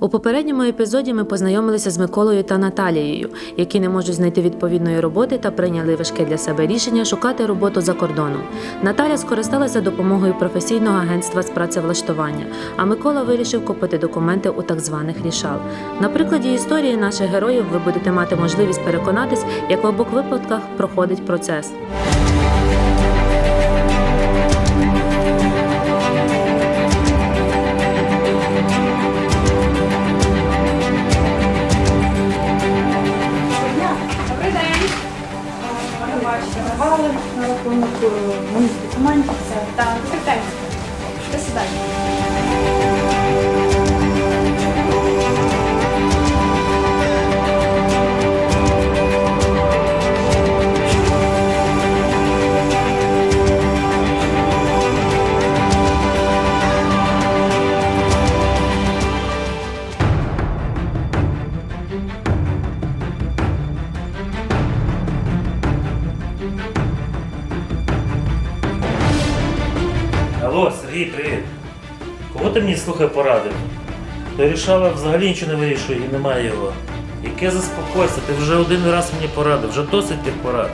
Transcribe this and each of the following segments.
У попередньому епізоді ми познайомилися з Миколою та Наталією, які не можуть знайти відповідної роботи та прийняли важке для себе рішення шукати роботу за кордоном. Наталя скористалася допомогою професійного агентства з працевлаштування, а Микола вирішив купити документи у так званих рішал. На прикладі історії наших героїв ви будете мати можливість переконатись, як в обох випадках проходить процес. Рахунок моїх. Все. Так, добрий. До свидання. Алло, Сергій, привіт. Кого ти мені слухай порадив? Ти рішала взагалі нічого не вирішує і немає його. Яке заспокойся, ти вже один раз мені порадив, вже досить тих порад.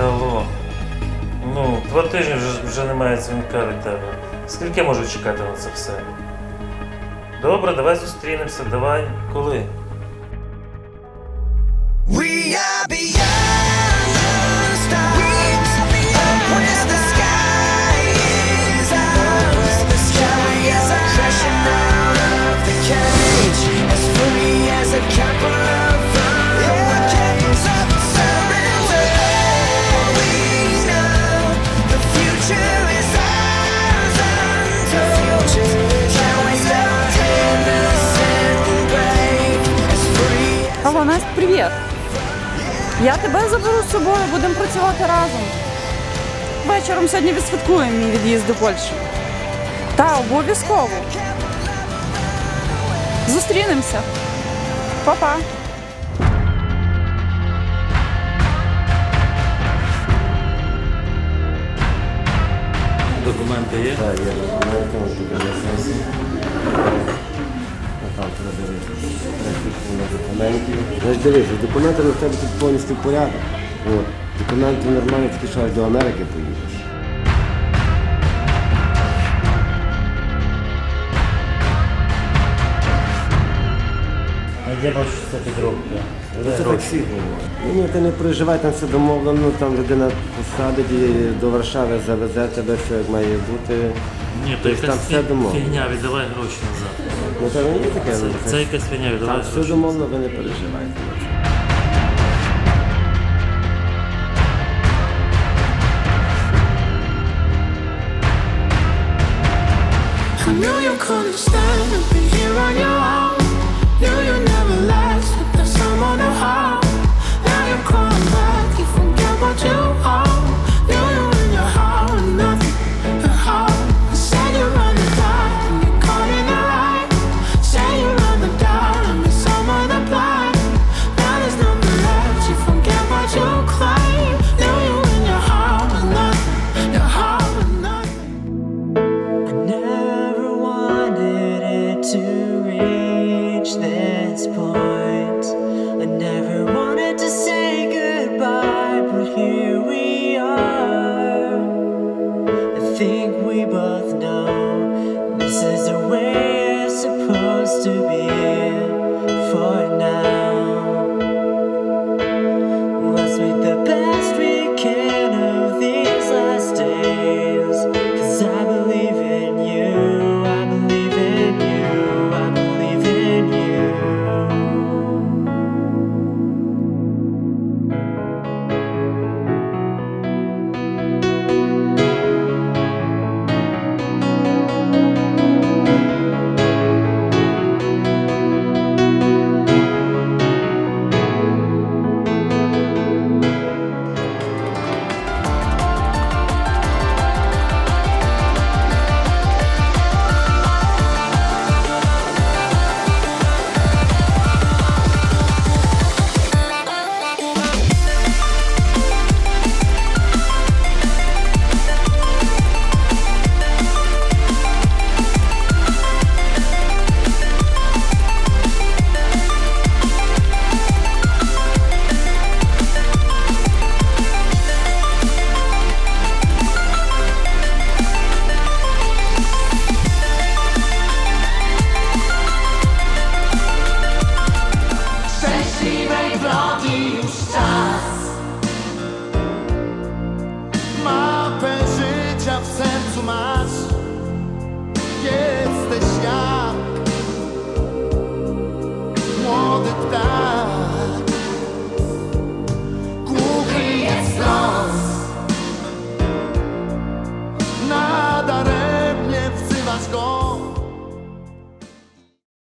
Алло. Ну, два тижні вже, вже немає дзвінка від тебе. Скільки можу чекати на це все? Добре, давай зустрінемося, давай. Коли? We are beyond the stars, привіт. Я тебе заберу з собою, будемо працювати разом. Вечором сьогодні відсвяткуємо мій від'їзд до Польщі. Та, обов'язково. Зустрінемося. Па-па. Документи є? Так, є документи, ось документів. Значить, дивися, з документами в тебе тут повністю порядок. От. Документи нормально, тільки що аж до Америки поїдеш. А я бачу, що це підробка. Це так всі говорять. Ні, ні, ти не переживай, там все домовлено, там людина посадить і до Варшави завезе тебе, все як має бути. Ні, то Тобто там все фі- домовлено. фігня, віддавай гроші назад. Ну там є таке, Це, ну, це якась фігня, віддавай там все гроші. домовлено, ви не переживайте. I knew you couldn't stand to be here on your own.